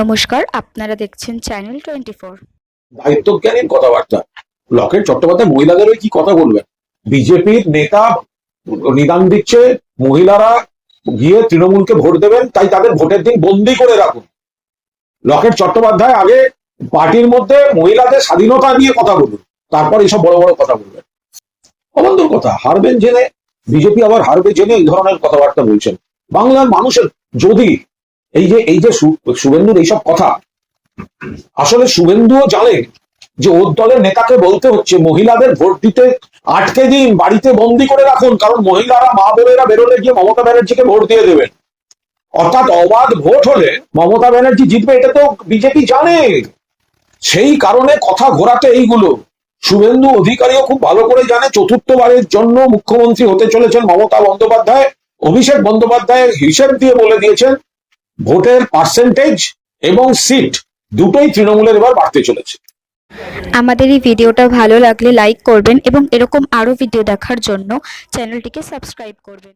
নমস্কার, আপনারা দেখছেন চ্যানেল টোয়েন্টি ফোর দায়িত্বজ্ঞানীর কথাবার্তা। লকেট চট্টোপাধ্যায় মহিলাদের হয়ে কি কথা বলবেন? বিজেপির নেতা নিদান দিচ্ছে, মহিলারা গিয়ে তৃণমূলকে ভোট দেবেন, তাই তাদের ভোটের দিন বন্দি করে রাখুন। লকেট চট্টোপাধ্যায় আগে পার্টির মধ্যে মহিলাদের স্বাধীনতা নিয়ে কথা বলুন, তারপর এইসব বড় বড় কথা বলবেন। অবন্ধুর কথা, হারবেন জেনে, বিজেপি আবার হারবে জেনে এই ধরনের কথাবার্তা বলছেন। বাংলার মানুষের যদি এই যে এই যে শুভেন্দুর এইসব কথা, আসলে শুভেন্দুও জানে যে ওর দলের নেতাকে বলতে হচ্ছে, মহিলাদের ভোট দিতে আটকে দিন, বাড়িতে বন্দি করে রাখুন, কারণ মহিলারা, মা বোনেরা বেরোলে গিয়ে মমতা ব্যানার্জিকে ভোট দিয়ে দেবেন। অর্থাৎ অবাধ ভোট হলে মমতা ব্যানার্জি জিতবে, এটা তো বিজেপি জানে। সেই কারণে কথা ঘোরাতে এইগুলো। শুভেন্দু অধিকারীও খুব ভালো করে জানে, চতুর্থবারের জন্য মুখ্যমন্ত্রী হতে চলেছেন মমতা বন্দ্যোপাধ্যায়। অভিষেক বন্দ্যোপাধ্যায় হিসেব দিয়ে বলে দিয়েছেন ভোটের পার্সেন্টেজ এবং সিট দুটোই তৃণমূলের এবার বাড়তে চলেছে। আমাদের এই ভিডিওটা ভালো লাগলে লাইক করবেন এবং এরকম আরও ভিডিও দেখার জন্য চ্যানেলটিকে সাবস্ক্রাইব করবেন।